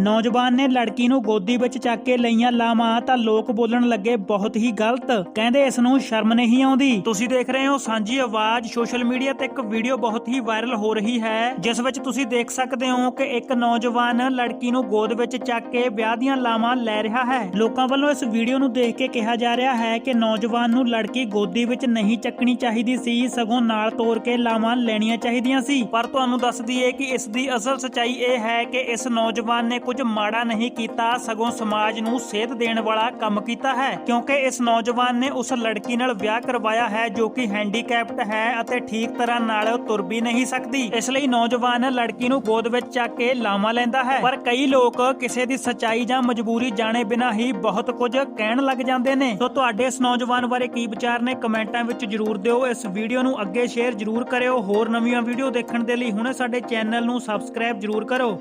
ਨੌਜਵਾਨ ਨੇ ਲੜਕੀ ਨੂੰ ਗੋਦੀ ਵਿੱਚ ਚੱਕ ਕੇ ਲਈਆਂ ਲਾਵਾਂ ਤਾਂ ਲੋਕ ਬੋਲਣ ਲੱਗੇ, ਬਹੁਤ ਹੀ ਗਲਤ। ਕਹਿੰਦੇ, ਇਸ ਨੂੰ ਸ਼ਰਮ ਨਹੀਂ ਆਉਂਦੀ। ਤੁਸੀਂ ਦੇਖ ਰਹੇ ਹੋ ਸਾਂਝੀ ਆਵਾਜ਼। ਸੋਸ਼ਲ ਮੀਡੀਆ ਤੇ ਇੱਕ ਵੀਡੀਓ ਬਹੁਤ ਹੀ ਵਾਇਰਲ ਹੋ ਰਹੀ ਹੈ, ਜਿਸ ਵਿੱਚ ਤੁਸੀਂ ਦੇਖ ਸਕਦੇ ਹੋ ਕਿ ਇੱਕ ਨੌਜਵਾਨ ਲੜਕੀ ਨੂੰ ਗੋਦ ਵਿੱਚ ਚੱਕ ਕੇ ਵਿਆਹ ਦੀਆਂ ਲਾਵਾਂ ਲੈ ਰਿਹਾ ਹੈ। ਲੋਕਾਂ ਵੱਲੋਂ ਇਸ ਵੀਡੀਓ ਨੂੰ ਦੇਖ ਕੇ ਕਿਹਾ ਜਾ ਰਿਹਾ ਹੈ ਕਿ ਨੌਜਵਾਨ ਨੂੰ ਲੜਕੀ ਗੋਦੀ ਵਿੱਚ ਨਹੀਂ ਚੱਕਣੀ ਚਾਹੀਦੀ ਸੀ, ਸਗੋਂ ਨਾਲ ਤੋਰ ਕੇ ਲਾਵਾਂ ਲੈਣੀਆਂ ਚਾਹੀਦੀਆਂ ਸੀ। ਪਰ ਤੁਹਾਨੂੰ ਦੱਸ ਦਈਏ ਕਿ ਇਸ ਦੀ ਅਸਲ ਸਚਾਈ ਇਹ ਹੈ ਕਿ ਇਸ ਨੌਜਵਾਨ ਨੇ ਕੁਝ ਮਾੜਾ ਨਹੀਂ ਕੀਤਾ, ਸਗੋਂ ਸਮਾਜ ਨੂੰ ਸੇਧ ਦੇਣ ਵਾਲਾ ਕੰਮ ਕੀਤਾ ਹੈ। ਕਿਉਂਕਿ ਇਸ ਨੌਜਵਾਨ ਨੇ ਉਸ ਲੜਕੀ ਨਾਲ ਵਿਆਹ ਕਰਵਾਇਆ ਹੈ, ਜੋ ਕਿ ਹੈਂਡੀਕੈਪਟ ਹੈ ਅਤੇ ਠੀਕ ਤਰ੍ਹਾਂ ਨਾਲ ਤੁਰ ਵੀ ਨਹੀਂ ਸਕਦੀ। ਇਸ ਲਈ ਨੌਜਵਾਨ ਲੜਕੀ ਨੂੰ ਗੋਦ ਵਿੱਚ ਚੱਕ ਕੇ ਲਾਵਾਂ ਲੈਂਦਾ ਹੈ। ਪਰ ਕਈ ਲੋਕ ਕਿਸੇ ਦੀ ਸਚਾਈ ਜਾਂ ਮਜਬੂਰੀ ਜਾਣੇ ਬਿਨਾਂ ਹੀ ਬਹੁਤ ਕੁਝ ਕਹਿਣ ਲੱਗ ਜਾਂਦੇ ਨੇ। ਸੋ ਤੁਹਾਡੇ ਇਸ ਨੌਜਵਾਨ ਬਾਰੇ ਕੀ ਵਿਚਾਰ ਨੇ, ਕਮੈਂਟਾਂ ਵਿੱਚ ਜਰੂਰ ਦਿਓ। ਇਸ ਵੀਡੀਓ ਨੂੰ ਅੱਗੇ ਸ਼ੇਅਰ ਜਰੂਰ ਕਰਿਓ। ਹੋਰ ਨਵੀਆਂ ਵੀਡੀਓ ਦੇਖਣ ਦੇ ਲਈ ਹੁਣੇ ਸਾਡੇ ਚੈਨਲ ਨੂੰ ਸਬਸਕ੍ਰਾਈਬ ਜਰੂਰ ਕਰੋ।